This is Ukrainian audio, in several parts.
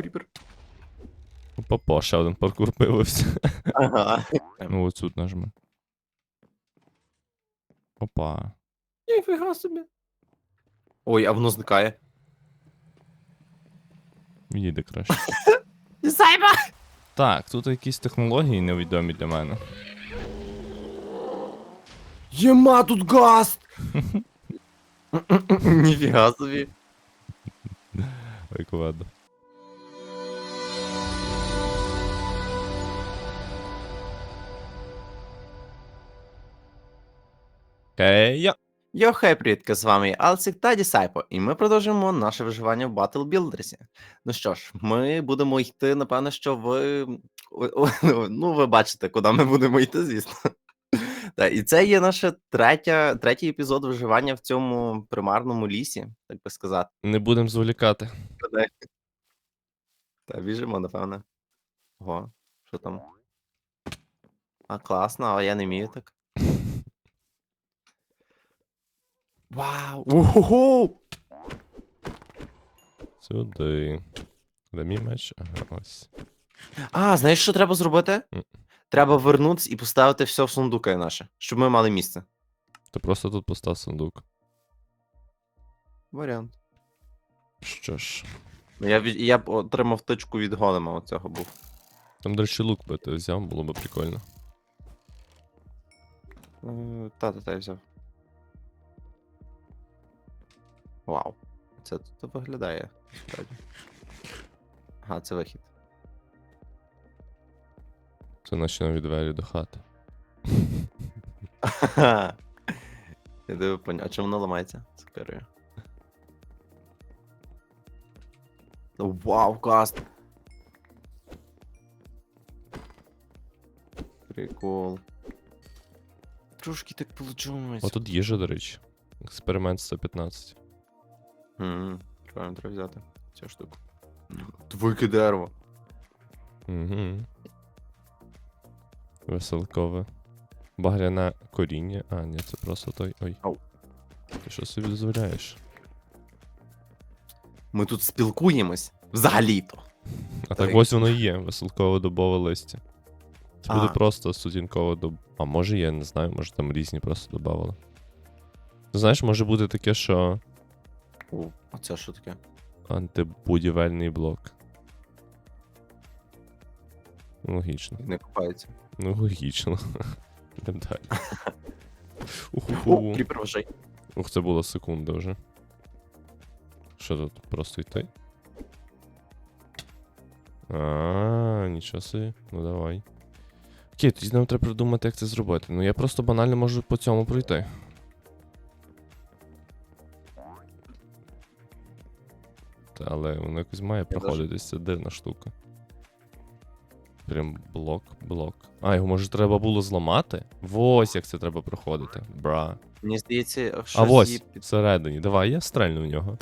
Кріпер. Опа, ще один паркур появився. Ага. Ну, ось тут нажми. Опа. Ніфіга собі. Ой, а воно зникає. Відійде краще. Зайба! Так, тут якісь технології невідомі для мене. Єма тут газ! Ніфіга собі. Прикладно. Окей, я. Йо, хей, привітки, з вами Алсік та Дісайпо, і ми продовжуємо наше виживання в Battle Builders. Ну що ж, ми будемо йти, напевно, що ви. Ну, ви бачите, куди ми будемо йти, звісно. Та, і це є наше третя, третій епізод виживання в цьому примарному лісі, так би сказати. Не будемо зволікати. Та біжимо, напевно. Ого, що там? А, класно, а я не вмію так. Вау! Ого! Сюди. Де мій меч? Ага, ось. А, знаєш, що треба зробити? М. Треба вернутися і поставити все в сундуки наше, щоб ми мали місце. Ти просто тут постав сундук. Варіант. Що ж. Ну, Я, від- я б отримав тичку від голема оцього був. Там, до речі, лук би ти взяв, було б прикольно. Е, Та, та, та, я взяв. Вау. Це тут виглядає. Справді. Ага, це вихід. Це наші нові двері до хати. Я диви поняв. А чому воно ламається? Сукерую. Вау, каст. Прикол. Трошки так получилось. О, тут їжа, до речі. Експеримент 115. Мгм. Правильно треба взяти цю штуку. Двойки дерева. Угу. Веселкове. Багряне коріння. А, ні, це просто той. Ой. Ау. Ти що собі дозволяєш? Ми тут спілкуємось. Взагалі-то. А так Так. ось воно і є, веселкове дубове листя. Це буде А. просто студінкове дуб. А може я не знаю, може там різні просто додавали. Знаєш, може бути таке, що О, а це що таке? антибудівельний блок. Логічно. Не купається. Ну, логічно. Йдемо далі. О, Уху. кріпер вважай. Ух, це була секунда вже. Що тут? Просто йти? А, нічого собі. Ну давай. Окей, тоді нам треба придумати, як це зробити. Ну я просто банально можу по цьому пройти. Та, але воно якось має проходитись, це дивна штука. Прям блок, блок. А, його може треба було зламати? Ось як це треба проходити. Бра. Мені здається, А щось ось, її всередині. Давай, я стрельну в нього.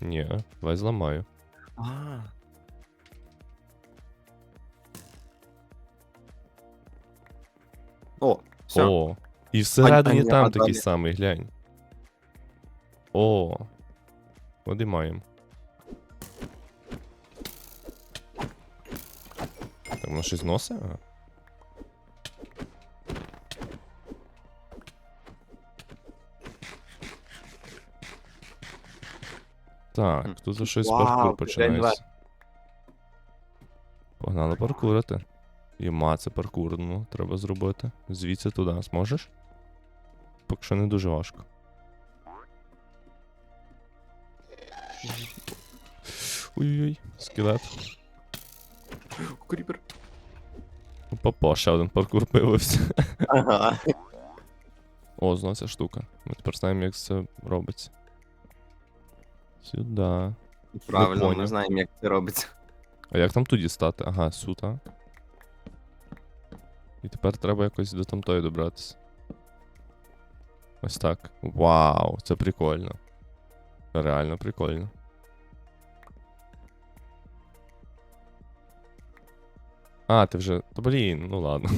Ні, давай зламаю. А. О, все. О. І всередині а там а такий далі? самий, глянь. О. От і маємо. Так, воно щось носить? Так, тут вже щось Вау, паркур починається. Погнали паркурити. І ма це паркур, ну, треба зробити. Звідси туди зможеш? Поки що не дуже важко. Ой-ой-ой, скелет. Кріпер. Опа, ще один паркур появився. Ага. О, знову ця штука. Ми тепер знаємо, як це робиться. Сюди. Правильно, ми знаємо, як це робиться. А як там тут дістати? Ага, сюди. І тепер треба якось до тамтої добратися. Ось так. Вау, це прикольно. Реально прикольно. А, ти вже. Та блін, ну ладно.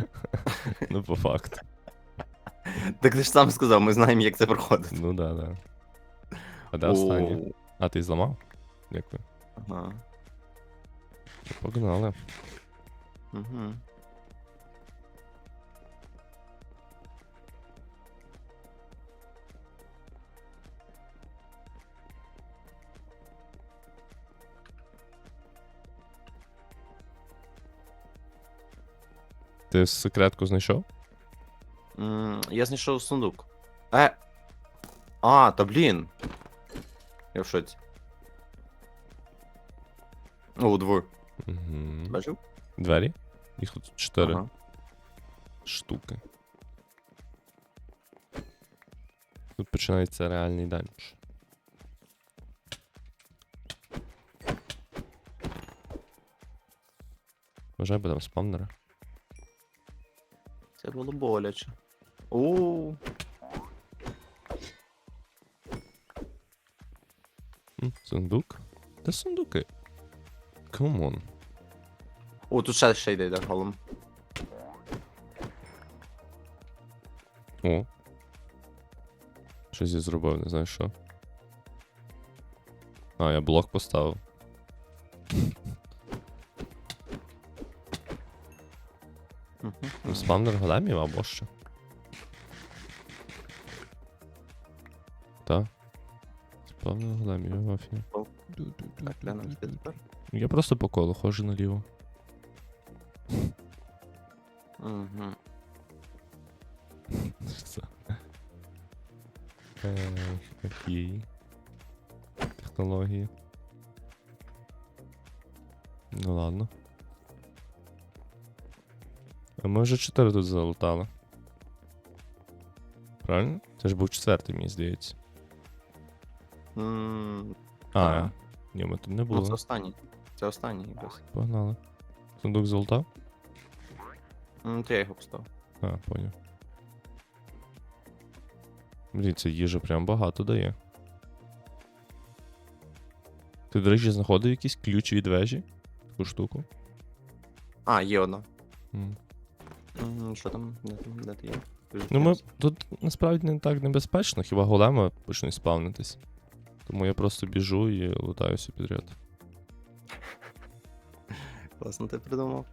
ну, по факту. Так ти ж сам сказав, ми знаємо, як це проходить. Ну да, да. А де останнє? А ти зламав? Дякую. Ага. Погнали. Угу. Ти секретку знайшов? М, Я знайшов сундук. Е. А, та блін. Я в шоці. О, двоє. Угу. Бачив? Двері? Їх тут чотири Ага. штуки. Тут починається реальний данж. Там спавнери. Це було боляче. У. М, Сундук? Де сундуки? Камон. О, тут ще ще йде голом. О. Щось я зробив, не знаю що. А, я блок поставив. Спавнер големів або що? Так. Спавнер големів, афі. Так, де нам йти тепер? Я просто по колу ходжу наліво. Угу. Окей. Технології. Ну ладно. А ми вже 4 тут залутали. Правильно? Це ж був четвертий, мені здається. М, А, ні, ми тут не Ну, це останній. Це останній якраз. Погнали. Сундук золота? М, То я його поставив. А, поняв. Блін, це їжа прям багато дає. Ти, до речі, знаходив якийсь ключ від вежі? Таку штуку? А, є одна. М. Що там? Де? Де ти є? Ти ж Ну, ми тут насправді не так небезпечно, хіба големи почнуть спавнитись. Тому я просто біжу і лутаюся підряд. Класно ти придумав.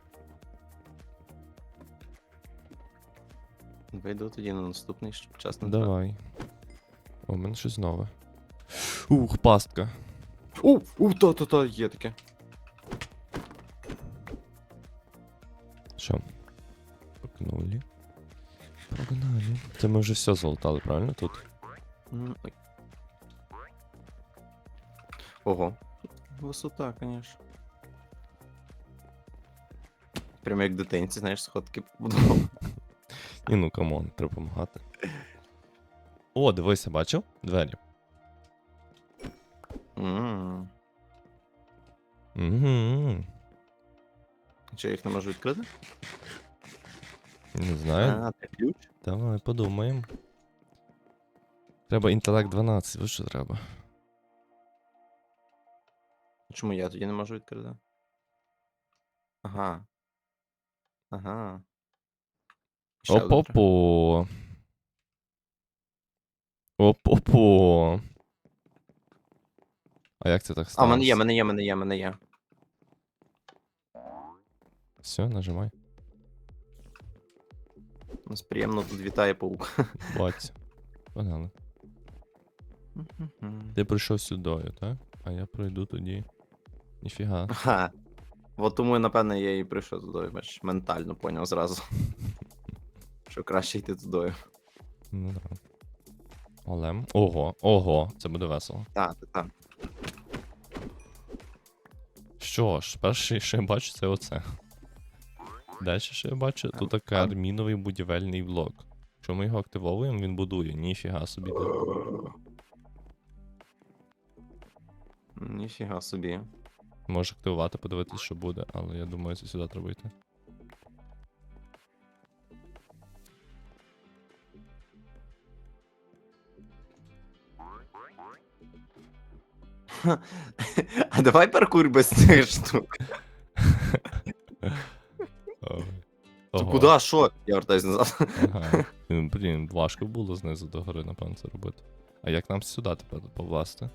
Вийду тоді на наступний, щоб час не Давай. О, у мене щось нове. Ух, пастка. У, у, то, то, то, є таке. Погнали. Погнали. Це ми вже все золотали, правильно тут? М, ой. Ого. Висота, конечно. Прямо як дитинці, знаєш, сходки побудував. І ну камон, треба допомагати. О, дивися, бачив? Двері. М, Угу. Чи я їх не можу відкрити? Не знаю. А, це ключ. Давай подумаємо. Треба інтелект 12, ви що треба? Чому я тоді не можу відкрити? Ага. Ага. Опо-по. Опо-по. А як це так А, сталося? в мене є, мене є, мене є, мене є. Все, нажимай. Нас приємно тут вітає паук. Бать. Погнали. Ти прийшов сюди, так? А я пройду тоді. Ніфіга. Ха. От тому, напевне, я і прийшов туди, бач, ментально поняв зразу. Що краще йти туди. Ну да. Олем. Ого, ого, це буде весело. Так, так, так. Що ж, перший, що я бачу, це оце. Далі, що я бачу, тут Там. арміновий будівельний блок. Якщо ми його активовуємо, він будує. Ніфіга собі. Ніфіга собі. Може активувати, подивитись, що буде, але я думаю, це сюди треба йти. А давай паркур без цих штук. Ого, куди? Що? Я вертаюсь назад. Ага. Блін, важко було знизу до гори, напевно, це робити. А як нам сюди тепер повласти?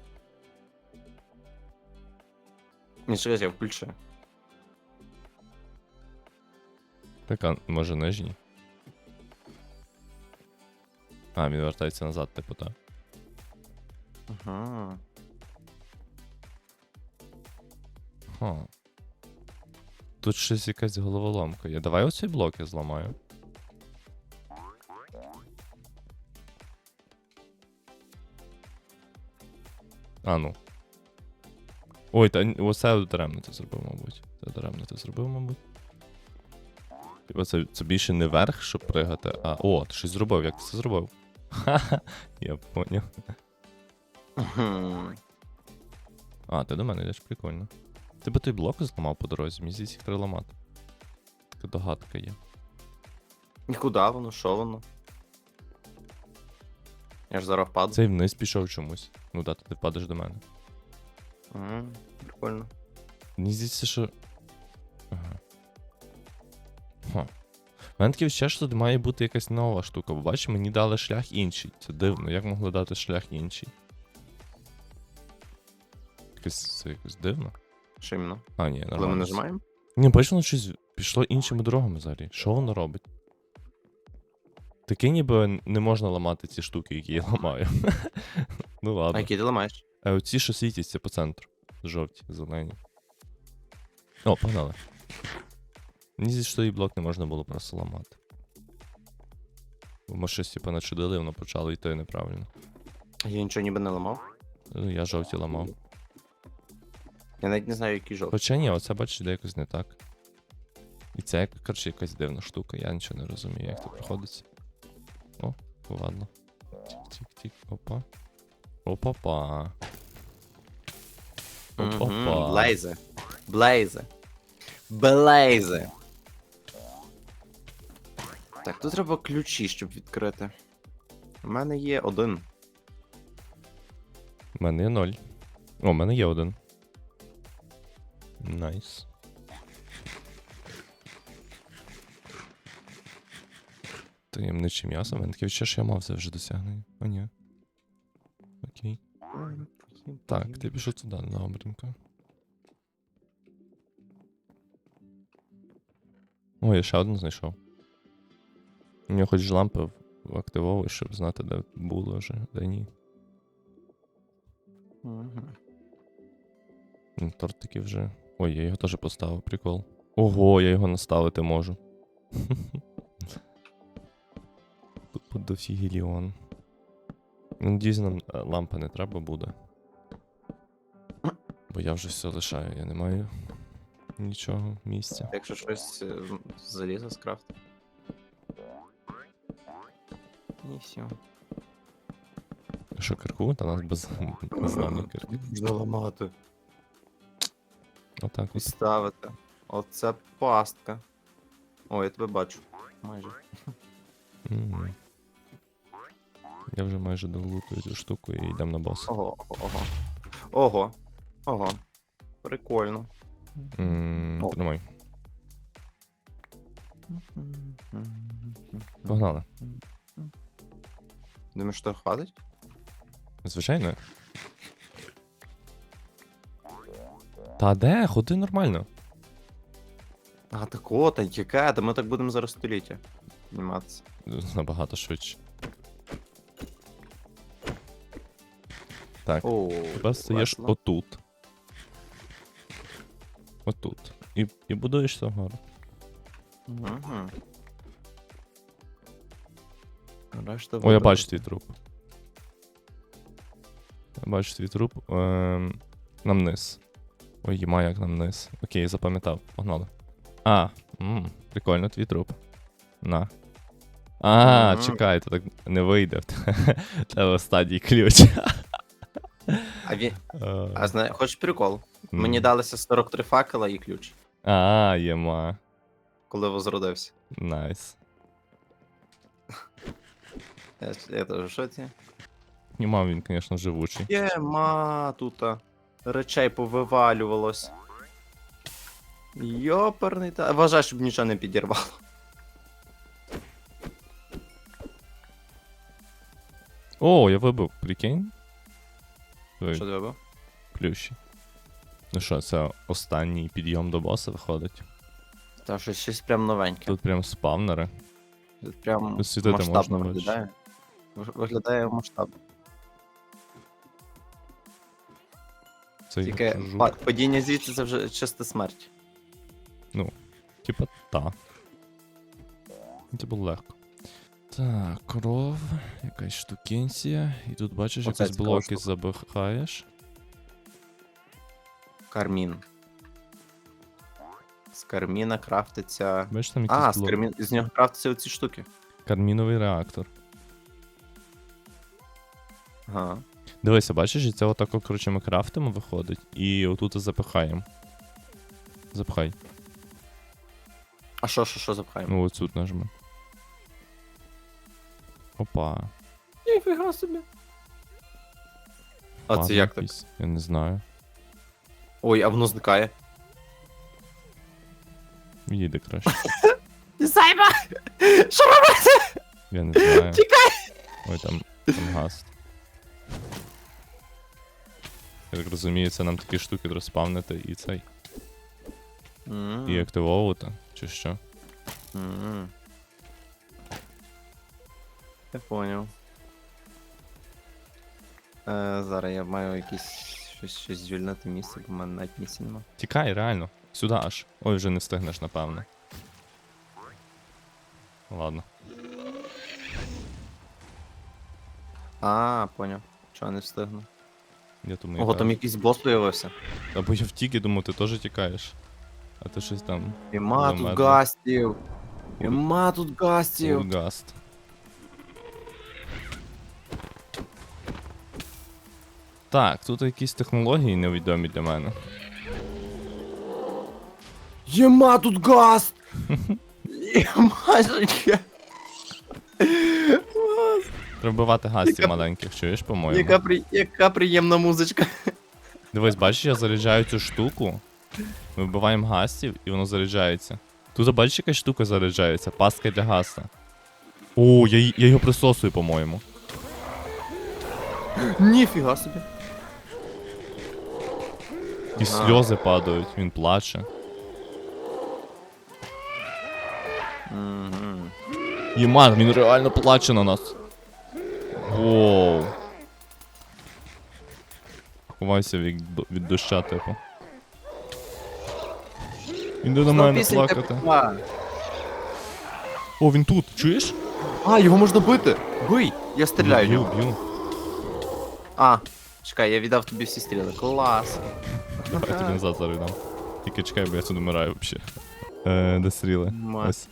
Ні, чекай, я включу. Така, може, нижній. А, він вертається назад, типу, так. Ага. Ха. Тут щось якась головоломка є. Давай оцей блок я зламаю. А ну. Ой, та оце даремно ти зробив, мабуть. Це даремно ти зробив, мабуть. Типа це, це більше не верх, щоб пригати, а. О, ти щось зробив, як ти це зробив? Ха-ха, я поняв. А, ти до мене йдеш, прикольно. Ти би той блок зламав по дорозі, мені здається, їх треба ламати. Така догадка є. І куди воно? Що воно? Я ж зараз впаду. Цей вниз пішов чомусь. Ну да, ти впадеш до мене. М, Прикольно. Мені здається, що. Ага. Ха. У мене таке відчуття, що тут має бути якась нова штука, бо бачиш, мені дали шлях інший. Це дивно, як могли дати шлях інший? Якось це якось дивно. Що іменно? А, ні, Коли ми нормально. нажимаємо? Ні, бачиш, воно щось пішло іншими дорогами взагалі. Що воно робить? Таке ніби не можна ламати ці штуки, які я ламаю. ну А ладно. який ти ламаєш? А оці, що світяться по центру. Жовті, зелені. О, погнали. Мені здається, що той блок не можна було просто ламати. Бо ми щось типу начудили, воно почало йти неправильно. Я нічого ніби не ламав. Ну, я жовті ламав. Я навіть не знаю, який жовтий. Хоча ні, оце бачиш, де якось не так. І це, коротше, якась дивна штука, я нічого не розумію, як це проходиться. О, ладно. Тік-тік-тік. Опа. Опа-па. Мгм, Опа. Блейзи. Блейзи. Блейзи. Так, тут треба ключі, щоб відкрити. У мене є один. У мене є ноль. О, у мене є один. Найс. Таємниче м'ясо. Мене таке відчуття, що я мав це вже досягнення. О, ні. Окей. Так, ти пішов туди, добренько. О, я ще один знайшов. У нього хоч лампи активовуй, щоб знати, де було вже, де ні. Тортики вже. Ой, я його теж поставив, прикол. Ого, я його наставити можу. Тупо дофігіліон. Надіюсь, нам е, лампа не треба буде. Бо я вже все лишаю, я не маю нічого місця. Якщо щось е, з заліза скрафт. І все. Що, кирку? Та нас без, без нами кирки. Можна ламати. Отак от. ставити. Оце пастка. О, я тебе бачу. Майже. Мгм. Я вже майже долутую цю штуку і йдемо на бос. Ого, ого. Ого. Ого. Прикольно. М, О. Тримай. Погнали. Думаєш, що хватить? Звичайно. Та де? Ходи нормально. А, так от, а яке? Та ми так будемо зараз століття. Зніматися. Набагато швидше. Так, О, тебе стаєш весело. отут. Отут. І, і будуєшся вгору. Мгм. Решта О, я бачу твій труп. Я бачу твій труп. Ем, нам низ. Ой, їма як нам низ. Окей, запам'ятав. Погнали. А, м, прикольно, твій труп. На. А, чекай, то так не вийде. В стадії ключ. А, він... А зна... хочеш прикол? Мені далося 43 факела і ключ, А, єма. коли возродився. Найс. Я, я теж в шоці. Єма він, звісно, живучий. Єма, тут речей повивалювалось. Йоперний та. Вважай, щоб нічого не підірвало. О, я вибив, прикинь. Ой, Що треба? плющі. Ну що, це останній підйом до боса виходить. Та щось, щось прям новеньке. Тут прям спавнери. Тут прям Тут світити масштабно можна, бачиш. виглядає. Виглядає масштабно. Це Тільки жук. па- падіння звідси це вже чиста смерть. Ну, Типа та. Це було легко. Так, кров, якась штукенція. І тут бачиш, Оце якісь цікава блоки штука. забихаєш. Кармін. З карміна крафтиться. Бачиш там якісь А, з, блоки. кармін... з нього крафтяться оці штуки. Карміновий реактор. Ага. Дивися, бачиш, і це отако, коротше, ми крафтимо, виходить, і отут запихаємо. Запхай. А що, що, що запхаємо? Ну, ось тут нажми. Опа. Ніфіга собі. А пазл це як так? якийсь, Я не знаю. Ой, а воно зникає. Їде краще. Сайба! Що робити? Я не знаю. Тікай! Ой, там, там гаст. Я так розумію, це нам такі штуки розпавнити і цей. І активовувати, чи що? М. Я поняв. Е, зараз я маю якісь щось, щось звільнити місце, бо в мене навіть місця нема. Тікай, реально. Сюди аж. Ой, вже не встигнеш, напевно. Ладно. А, поняв. Чого не встигну? Я тому Ого, там якийсь бос появився. Або я втік і думав, ти теж тікаєш. А ти щось там. Нема тут Замедлив. гастів. Нема тут гастів. Ургаст. Так, тут якісь технології невідомі для мене. Єма тут гаст! Єма життя. Треба вбивати гастів Яка- маленьких, чуєш, по-моєму. Яка, при... Яка приємна музичка. Дивись, бачиш, я заряджаю цю штуку. Ми вбиваємо гастів і воно заряджається. Тут бачиш, яка штука заряджається, пастка для гаста. О, я, я його присосую, по-моєму. Ніфіга собі. І сльози падають, він плаче. Єман, він реально плаче на нас. Воу. Ховайся від, від доща, типу. Він до мене плакати. О, він тут, чуєш? А, його можна бити. Бий. Я стріляю б'ю, б'ю. А, чекай, я віддав тобі всі стріли. Клас. Я тобі назад зараз дам. Тільки чекай, бо я тут вмираю взагалі. Е, де стріли? Ось.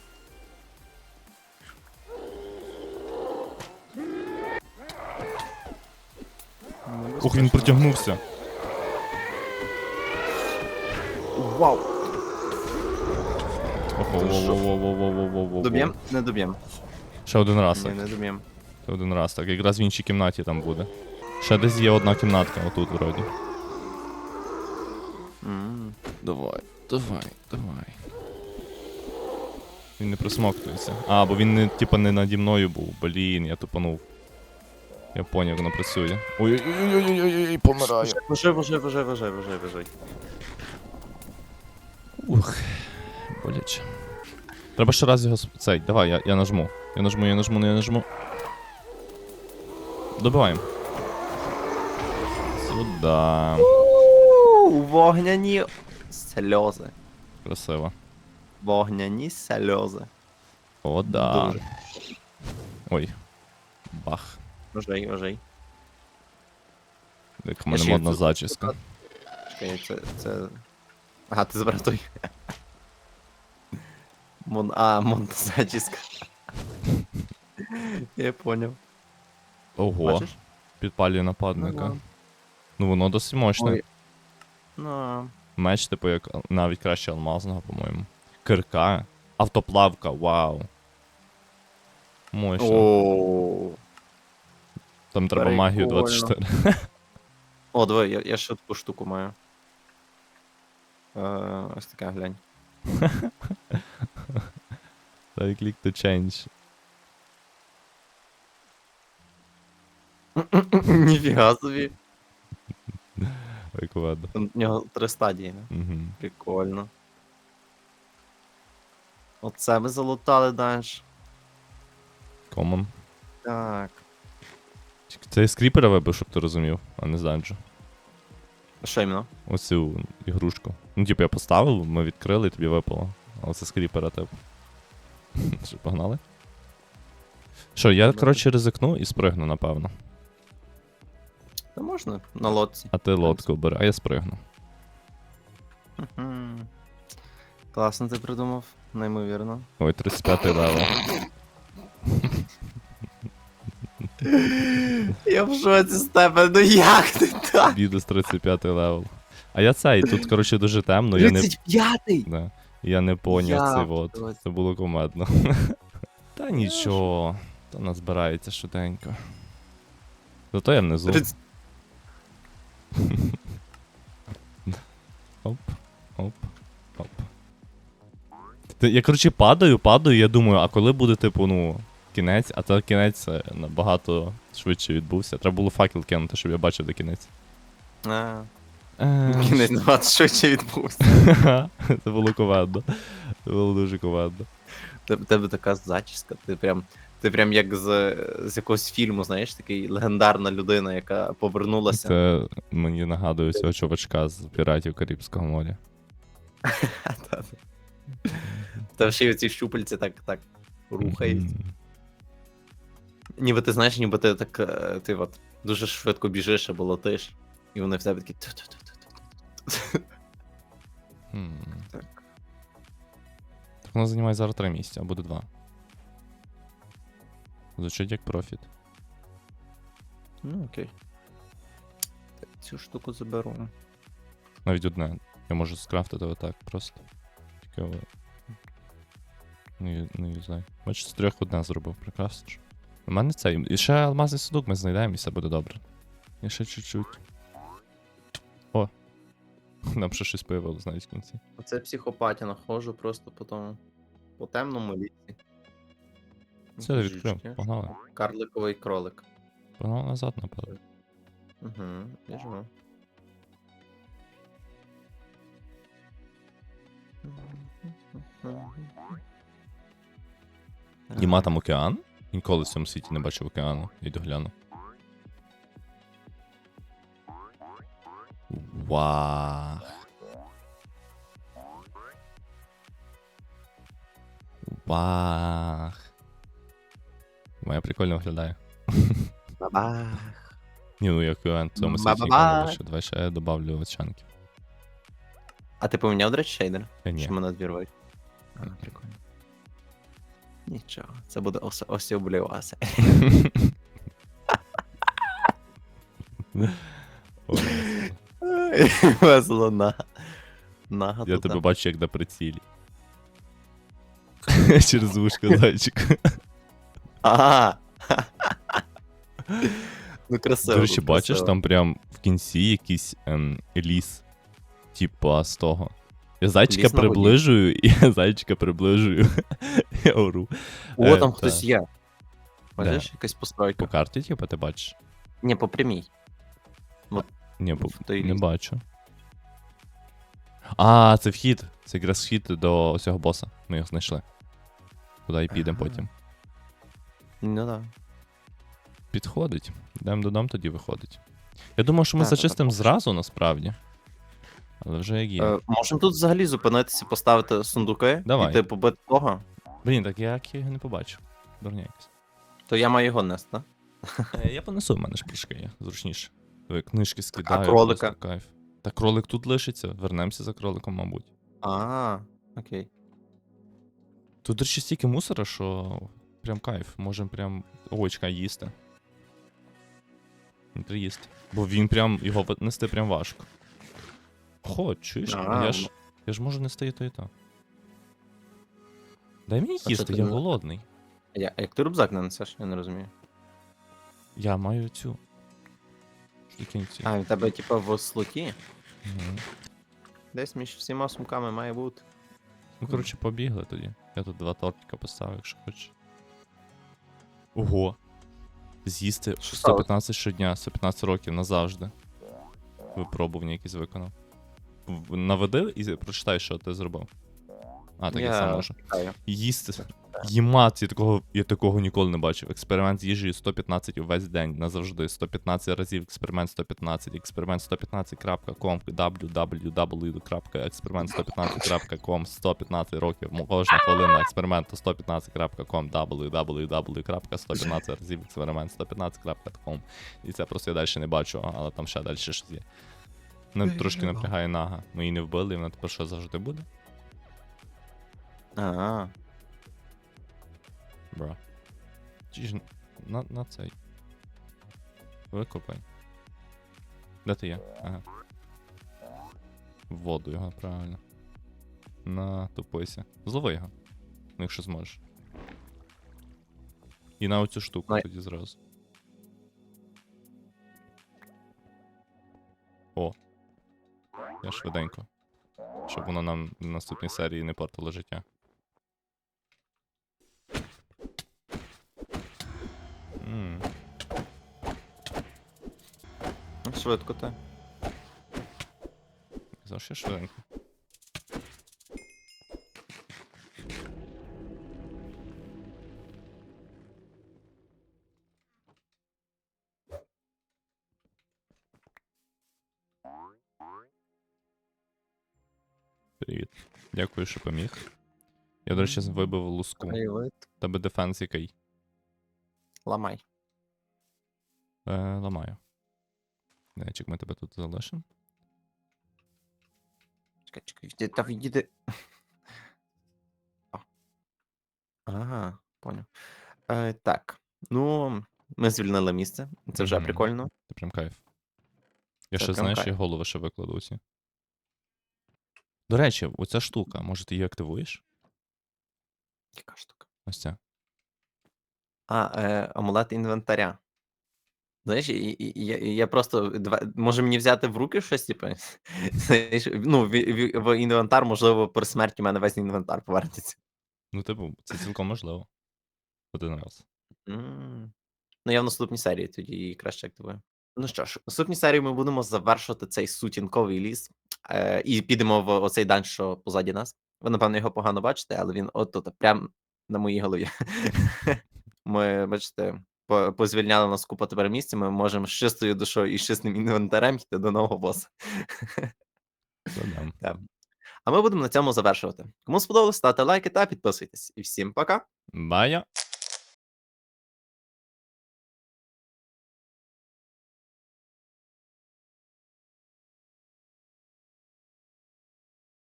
Ух, він протягнувся. Вау. Ого, Ти що? во-во-во-во-во-во-во. Доб'єм? Не доб'єм. Ще один раз. Ні, так. не доб'єм. Ще один раз, так. Якраз в іншій кімнаті там буде. Ще десь є одна кімнатка, отут вроді. М. Давай, давай, давай. Він не присмоктується. А, бо він не, типа, не наді мною був. Блін, я тупанув. Я поняв, воно працює. Ой-ой-ой-ой-ой, помираю. Вижи, вижи, вижи, вижи, вижи, вижи. Ух, боляче. Треба ще раз його с- цей, давай, я, я нажму. Я нажму, я нажму, я нажму. Добиваємо. Сюда. У, Вогняні сльози. Красиво. Вогняні сльози. О, да. Дуже. Ой. Бах. Вижий, вижий. Як в мене ще модна цю- зачіска. Чекай, це, це... Ага, ти забрав той. Мон... А, мон зачіска. Я поняв. Ого, Бачиш? підпалює нападника. Ага. Ну воно досить мощне. Ой. Ну, Меч, типу, як навіть краще алмазного, по-моєму. Кирка. Автоплавка, вау. Мощно. о. Там треба магію 24. О, давай, я, я ще таку штуку маю. Е, ось така глянь. Right click to change. Ніфіга собі. Там в нього три стадії, не? Угу. Прикольно. Оце ми залутали далі. Комон. Так. Це я з кріпера вибив, щоб ти розумів, а не занджу. Що іменно? Оцю ігрушку. Ну, типу, я поставив, ми відкрили і тобі випало. Але це з кріпера, типу. Що, погнали? Що, я, коротше, ризикну і спригну, напевно. Та можна на лодці. А ти лодку бери, а я спригну. Класно ти придумав, неймовірно. Ой, 35 левел. Я в шоці з тебе, ну як ти так? Бідус 35 левел. А я цей, тут, коротше, дуже темно, я не. 35-й! Да. Я не поняв Я цей в вот. Це було комедно. Та нічого, то нас збирається швиденько. Зато я внизу. Тридцять- Оп, оп, оп. Та Я, коротше, падаю, падаю, я думаю, а коли буде, типу, ну, кінець, а то кінець е, набагато швидше відбувся. Треба було факел кинути, щоб я бачив де кінець. А, Е, Кінець набагато швидше відбувся. Це було коведно. Це було дуже коведно. Те- В тебе така зачіска, ти прям. Ти прям як з, з якогось фільму, знаєш, такий легендарна людина, яка повернулася. Це мені нагадує цього чувачка з піратів Карибського моря. Та ще й оці щупальці так, так рухають. Ніби ти знаєш, ніби ти так е, ти от дуже швидко біжиш або летиш, і вони в тебе такі. ту-ту-ту-ту-ту. Так. Так воно займає зараз три місця, а буде два. Звучить як профіт. Ну, окей. Так, цю штуку заберу. Навіть одне. Я можу скрафтити отак просто. Тільки. ви- Не, не юзай. Бачиш, з трьох одне зробив, прекрасно. ж. У мене цей. І ще алмазний судок ми знайдемо і все буде добре. І ще чуть-чуть. О. Нам ще щось появилось навіть в кінці. Оце психопатія ходжу просто по тому. По темному лісі. Все, я відкрив. Погнали. Карликовий кролик. Погнали назад, напевно. Угу, біжу. Нема там океан? Ніколи в цьому світі не бачив океану. Йду гляну. Вах. Вах. Моя прикольно виглядає. Бабах. Ні, ну як в цьому світі ніколи не бачив. Давай ще я добавлю очанки. А ти поміняв, до речі, шейдер? Ні. Що мене двірвають? А, прикольно. Нічого, це буде ос- осіблювася. Ой, Весело на. Нага Я тебе бачу як на прицілі. Через вушко, зайчик. Ага. Ну, красиво. До речі, бачиш, там прям в кінці якийсь ем, ліс. Типа з того. Я зайчика приближую, і я зайчика приближую. Я ору. О, Е, там та. хтось є. Бачиш, якась постройка. По карті, типа, ти бачиш? Ні, по прямій. Ні, по... Не бачу. А, це вхід. Це якраз вхід до цього боса. Ми його знайшли. Куди і підемо потім. Ну да. Підходить. Йдемо додому, тоді виходить. Я думав, що ми Так, так, зачистимо так. зразу, насправді. Але вже як є. Е, можемо тут взагалі зупинитися, поставити сундуки Давай. і ти побити того, Блін, так як я його не побачив. Дурня якась. то я маю його нести, так? Е, Я понесу, в мене ж пішки є, зручніше. Ви книжки скидаю. кролика? просто Кайф. Та кролик тут лишиться, вернемося за кроликом, мабуть. А, окей. Тут, до речі, стільки мусора, що прям кайф. Можемо прям овочка їсти. Не треба їсти. Бо він прям, його нести прям важко. Хо, чуєш? А, я, ж, я ж можу нести і то, і то. Дай мені їсти, ти я не- голодний. А я- а як ти рюкзак не несеш, я не розумію. Я маю цю. Штукінці. А, в тебе, типа, в слоті? Мгм. Десь між всіма сумками має бути. Ну, коротше, побігли тоді. Я тут два тортика поставив, якщо хочеш. Ого. З'їсти Що 115 щодня, 115 років назавжди. Випробування якісь виконав. Наведи і прочитай, що ти зробив. А, так я, сам можу. Їсти. Їмати, я такого, я такого ніколи не бачив. Експеримент з їжею 115 увесь день, назавжди. 115 разів експеримент 115, експеримент 115.com, www.experiment115.com, 115 років, кожна хвилина експерименту 115.com, www.115 разів експеримент 115.com. І це просто я далі не бачу, але там ще далі щось є. Мене трошки напрягає нага. Ми її не вбили, і вона тепер що завжди буде? Ага. Бра. Чи ж на, на цей. Викопай. Де ти є? Ага. В воду його, правильно. На, тупися. Злови його. Ну, якщо зможеш. І на оцю штуку Най- тоді зразу. О. Я швиденько. Щоб воно нам в наступній серії не портило життя. М. Швидко ти. Завжди швиденько. Дякую, що поміг. Я, до речі, вибив луску. Тебе дефенс який? Ламай. Е, ламаю. Денчик, ми тебе тут залишимо. Чекай, чекай, йди, та відійди. Ага, поняв. Е, так. Ну, ми звільнили місце. Це вже Мгм. прикольно. Це прям кайф. Я Це ще, знаєш, кайф. я голови ще викладу усі. До речі, оця штука, може ти її активуєш? Яка штука? Ось ця. А, е, амулет інвентаря. Знаєш, і, і, і, я, я просто. два- Може мені взяти в руки щось, типу? Знаєш, ну, в, в, в інвентар, можливо, при смерті в мене весь інвентар повернеться. Ну, типу, це цілком можливо. Один раз. М. Ну, я в наступній серії тоді її краще активую. Ну що ж, в наступній серії ми будемо завершувати цей сутінковий ліс. Е, і підемо в оцей дан, що позаді нас. Ви, напевно, його погано бачите, але він отут, прям на моїй голові. Ми, бачите, позвільняли нас купа тепер місця. Ми можемо з чистою душою і з чистим інвентарем йти до нового боса. А ми будемо на цьому завершувати. Кому сподобалось, ставте лайки та підписуйтесь. І всім пока! Бая!